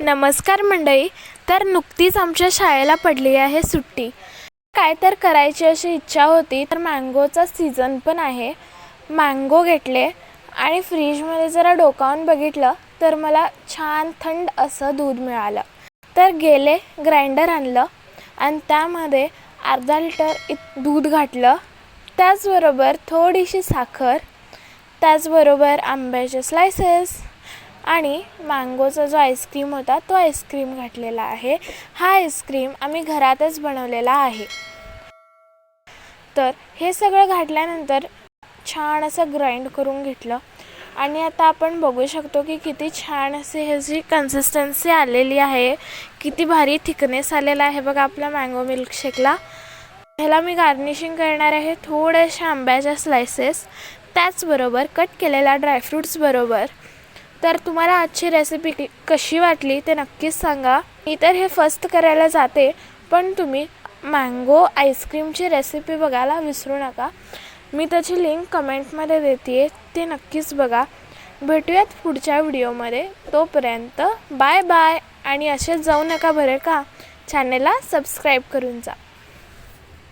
नमस्कार मंडळी तर नुकतीच आमच्या शाळेला पडली आहे सुट्टी. काय तर करायची अशी इच्छा होती तर मँगोचा सीझन पण आहे. मँगो घेतले आणि फ्रीजमध्ये जरा डोकावून बघितलं तर मला छान थंड असं दूध मिळालं. तर गेले ग्राइंडर आणलं आणि त्यामध्ये अर्धा लिटर इत दूध घातलं. त्याचबरोबर थोडीशी साखर त्याचबरोबर आंब्याचे स्लायसेस आणि मँगोचा जो आईस्क्रीम होता तो आईस्क्रीम घातलेला आहे. हा आईस्क्रीम आम्ही घरातच बनवलेला आहे. तर हे सगळं घातल्यानंतर छान असं ग्राइंड करून घेतलं. आणि आता आपण बघू शकतो की किती छान असे ह्याची कन्सिस्टन्सी आलेली आहे. किती भारी थिकनेस आलेला आहे बघा आपल्या मँगो मिल्कशेकला ह्याला मी गार्निशिंग करणार आहे थोड्याशा आंब्याच्या स्लायसेस त्याचबरोबर कट केलेल्या ड्रायफ्रुट्सबरोबर तर तुम्हाला आजची रेसिपी कशी वाटली ते नक्कीच सांगा. मी तर हे फर्स्ट करायला जाते पण तुम्ही मँगो आईस्क्रीमची रेसिपी बघायला विसरू नका. मी त्याची लिंक कमेंटमध्ये देते ते नक्कीच बघा. भेटूयात पुढच्या व्हिडिओमध्ये तोपर्यंत बाय बाय आणि असेच जाऊ नका बरं का. चॅनेलला सबस्क्राईब करून जा.